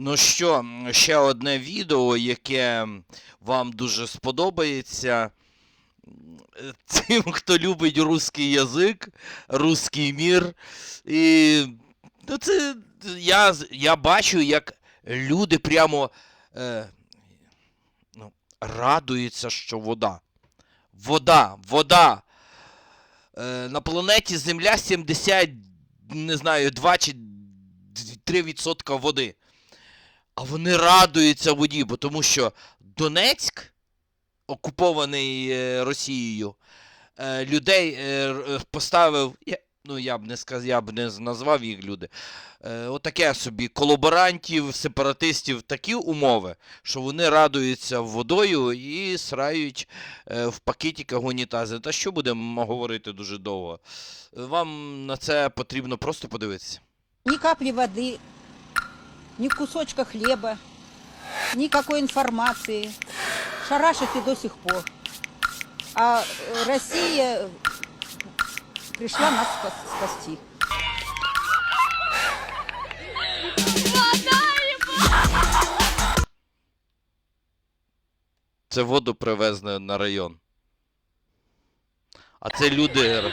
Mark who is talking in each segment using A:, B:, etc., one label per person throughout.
A: Ну що, ще одне відео, яке вам дуже сподобається. Тим, хто любить русський язик, русський мір. І ну, це я, я бачу, як люди прямо е, ну, радуються, що вода. Вода, вода. Е, на планеті Земля 70, не знаю, 2 чи 3% води. А вони радуються воді, бо тому що Донецьк, окупований е, Росією, е, людей е, поставив. Ну, я б не сказ, я б не назвав їх люди. Е, отаке собі колаборантів, сепаратистів, такі умови, що вони радуються водою і срають е, в пакетиках унітази. Та що будемо говорити дуже довго? Вам на це потрібно просто подивитися.
B: Ни капли воды, ни кусочка хлеба, никакой информации. Шарашит и до сих пор. А э, Россия пришла нас спас- спасти.
A: Це воду привезли на район. А це люди.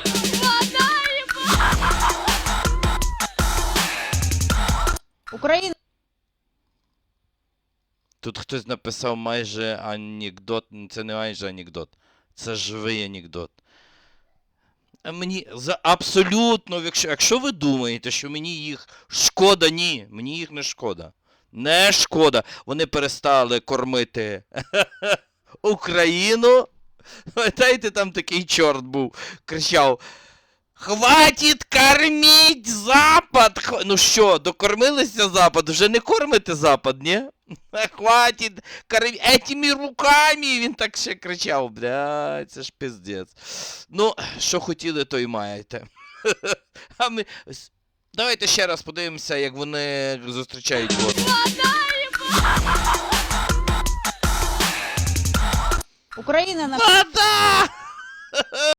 A: Тут хтось написав майже анекдот. Це не майже анекдот. Це живий анекдот. Мені за абсолютно, якщо, якщо ви думаєте, що мені їх шкода, ні, мені їх не шкода. Не шкода. Вони перестали кормити Україну. Пам'ятаєте, там такий чорт був, кричав: Хватить кормить Запад! Ну що, докормилися Запад? Вже не кормите Запад, ні? Хватить кормить этими руками! Він так ще кричав. Бля, це ж пиздець. Ну, що хотіли, то й маєте. А ми... Давайте ще раз подивимося, як вони зустрічають воду.
B: Украина нас
A: Вода!